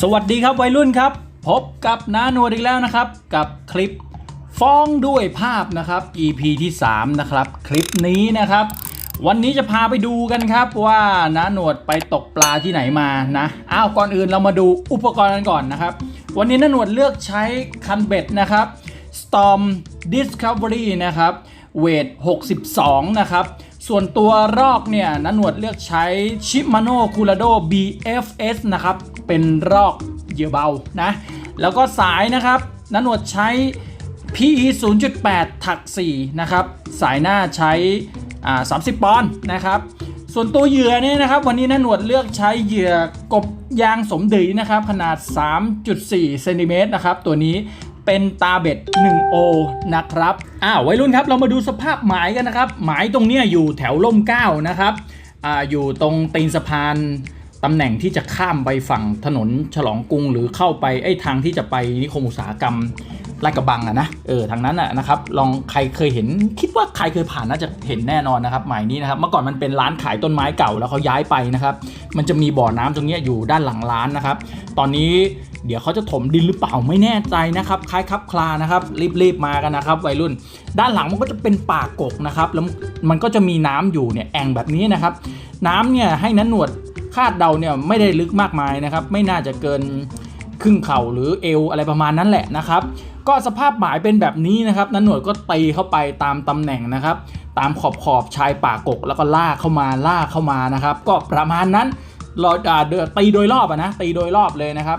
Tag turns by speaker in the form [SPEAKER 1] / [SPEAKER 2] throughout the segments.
[SPEAKER 1] สวัสดีครับวัยรุ่นครับ พบกับน้าหนวดอีกแล้วนะครับ กับคลิปฟ้องด้วยภาพนะครับ EP ที่ 3 นะครับ คลิปนี้นะครับ วันนี้จะพาไปดูกันครับว่าน้าหนวดไปตกปลาที่ไหนมานะอ้าวก่อนอื่นเรามาดูอุปกรณ์กันก่อนนะครับ วันนี้น้าหนวดเลือกใช้คันเบ็ดนะครับ Storm Discovery นะครับเวท 62 นะครับ ส่วนตัวรอกเนี่ยนันหนวดเลือกใช้ Shimano Curado BFS นะครับ เป็นรอกเหยื่อเบานะ แล้วก็สายนะครับนันหนวดใช้ PE 0.8 ถัก 4 นะครับ สายหน้าใช้30 ปอนด์นะครับ ส่วนตัวเหยื่อเนี่ยนะครับ วันนี้นันหนวดเลือกใช้เหยื่อกบยางสมดีนะครับ ขนาด 3.4 เซนติเมตรนะครับ ตัวนี้ เป็นตาเบ็ด 1O นะครับอ้าววัยรุ่นครับเรามาดูสภาพหมายกันนะครับ หมายตรงเนี้ยอยู่แถวล่มเก้านะครับอ่าอยู่ตรงตีนสะพานตำแหน่งที่จะข้ามไปฝั่งถนนฉลองกรุงหรือเข้าไปไอ้ทางที่จะไปนิคมอุตสาหกรรม ลาดกระบังอะนะเออทางนั้นอะนะครับลองใครเคยเห็นคิดว่าใครเคยผ่านน่าจะเห็นแน่นอนนะครับหมายนี้นะครับเมื่อก่อนมันเป็นร้านขายต้นไม้เก่าแล้วเขาย้ายไปนะครับมันจะมีบ่อน้ำตรงนี้อยู่ด้านหลังร้านนะครับตอนนี้เดี๋ยวเขาจะถมดินหรือเปล่าไม่แน่ใจนะครับคล้ายครับคลานะครับรีบๆมากันนะครับ วัยรุ่น ด้านหลังมันก็จะเป็นป่ากกนะครับแล้วมันก็จะมีน้ำอยู่เนี่ยแอ่งแบบนี้นะครับ น้ำเนี่ยให้นั้นหนวดคาดเดาเนี่ยไม่ได้ลึกมากมายนะครับ ไม่น่าจะเกิน ครึ่งเข่าหรือเอวอะไรประมาณนั้นแหละนะครับ ก็สภาพหมายเป็นแบบนี้นะครับนันหนวดก็ตีเข้าไปตามตำแหน่งนะครับ ตามขอบขอบชายป่ากกแล้วก็ลากเข้ามาลากเข้ามานะครับ ก็ประมาณนั้นเราเตีโดยรอบอะนะตีโดยรอบเลยนะครับ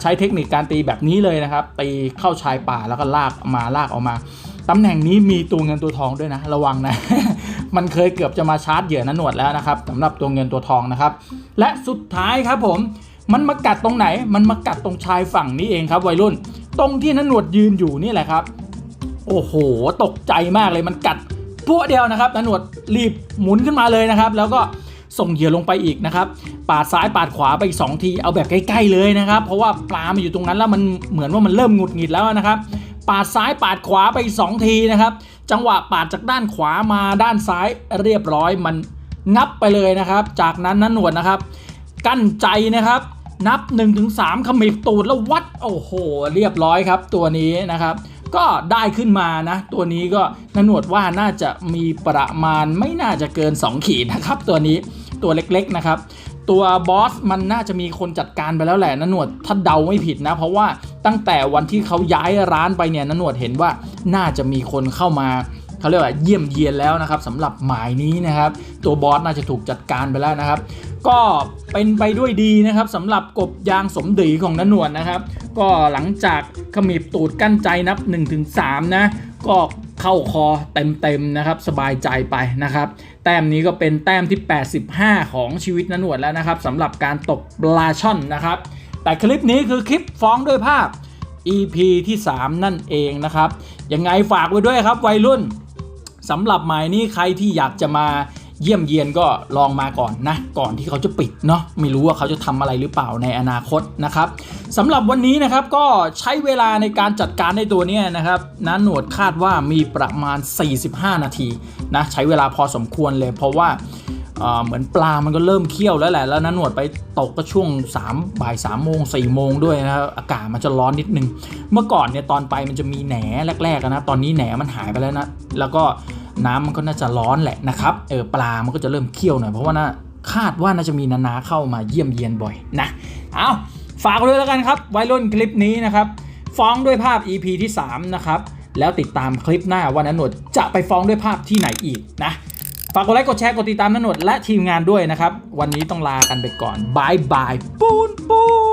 [SPEAKER 1] ใช้เทคนิคการตีแบบนี้เลยนะครับ ตีเข้าชายป่าแล้วก็ลากมาลากออกมาตำแหน่งนี้มีตัวเงินตัวทองด้วยนะ ระวังนะ มันเคยเกือบจะมาชาร์จเหยื่อนันหนวดแล้วนะครับสำหรับตัวเงินตัวทองนะครับ และสุดท้ายครับผม มันมากัดตรงไหน มันมากัดตรงชายฝั่งนี้เองครับวัยรุ่น ตรงที่นันหนวดยืนอยู่นี่แหละครับ โอ้โห ตกใจมากเลยมันกัดพวกเดียวนะครับนันหนวดรีบหมุนขึ้นมาเลยนะครับ แล้วก็ส่งเหยื่อลงไปอีกนะครับ ปาดซ้ายปาดขวาไปอีกสองที เอาแบบใกล้ๆเลยนะครับ เพราะว่าปลามันอยู่ตรงนั้นแล้วมันเหมือนว่ามันเริ่มหงุดหงิดแล้วนะครับ ปาดซ้ายปาดขวาไปสองทีนะครับ จังหวะปาดจากด้านขวามาด้านซ้ายเรียบร้อยมันงับไปเลยนะครับ จากนั้นนั้นหนวดนะครับ กั้นใจนะครับ นับ 1-3ขมิบตูดแล้ววัดโอ้โห เรียบร้อยครับตัวนี้นะครับ ก็ได้ขึ้นมานะ ตัวนี้ก็นหนวดว่าน่าจะมีประมาณไม่น่าจะเกิน 2 ขีดนะครับ ตัวนี้ตัวเล็กๆนะครับ ตัวบอสมันน่าจะมีคนจัดการไปแล้วแหละนหนวดถ้าเดาไม่ผิดนะ เพราะว่าตั้งแต่วันที่เขาย้ายร้านไปเนี่ยนหนวดเห็นว่าน่าจะมีคนเข้ามาเขาเรียกว่าเยี่ยมเยียนแล้วนะครับสำหรับหมายนี้นะครับ ตัวบอสน่าจะถูกจัดการไปแล้วนะครับ ก็เป็นไปด้วยดีนะครับสำหรับกบยางสมดีของนนวดนะครับ ก็หลังจากขมิบตูดกั้นใจนับ 1-3 นะ ก็เข้าคอเต็มๆนะครับสบายใจไปนะครับ แต้มนี้ก็เป็นแต้มที่ 85 ของชีวิตนนวดแล้วนะครับสำหรับการตกปลาช่อนนะครับ แต่คลิปนี้คือคลิปฟ้องด้วยภาพ EP ที่ 3 นั่นเองนะครับยังไงฝากไว้ด้วยครับวัยรุ่นสำหรับหมายนี้ใครที่อยากจะมา เยี่ยมเยียนก็ลองมาก่อนนะ ก่อนที่เขาจะปิดเนาะไม่รู้ว่าเขาจะทำอะไรหรือเปล่าในอนาคตนะครับสำหรับวันนี้นะครับก็ใช้เวลาในการจัดการในตัวนี้นะครับน้าหนวดคาดว่ามีประมาณ 45 นาทีนะใช้เวลาพอสมควรเลยเพราะว่าเหมือนปลามันก็เริ่มเคี่ยวแล้วแหละ แล้วน้าหนวดไปตกก็ช่วง3บ่าย3โมง4โมงด้วยนะครับอากาศมันจะร้อนนิดนึง เมื่อก่อนเนี่ยตอนไปมันจะมีแหนแรกๆนะ ตอนนี้แหนมันหายไปแล้วนะ แล้วก็ น้ำมันก็น่าจะร้อนแหละนะครับเออปลามันก็จะเริ่มเคี่ยวหน่อยเพราะว่าน่าคาดว่าน่าจะมีนานาเข้ามาเยี่ยมเยียนบ่อยนะเอาฝากด้วยแล้วกันครับไว้รุ่นคลิปนี้นะครับฟ้องด้วยภาพ EP ที่ 3 นะครับ แล้วติดตามคลิปหน้าว่านันหนวดจะไปฟ้องด้วยภาพที่ไหนอีกนะฝากกดไลค์กดแชร์กดติดตามนันหนวดและทีมงานด้วยนะครับ วันนี้ต้องลากันไปก่อนบายบายปูนปูน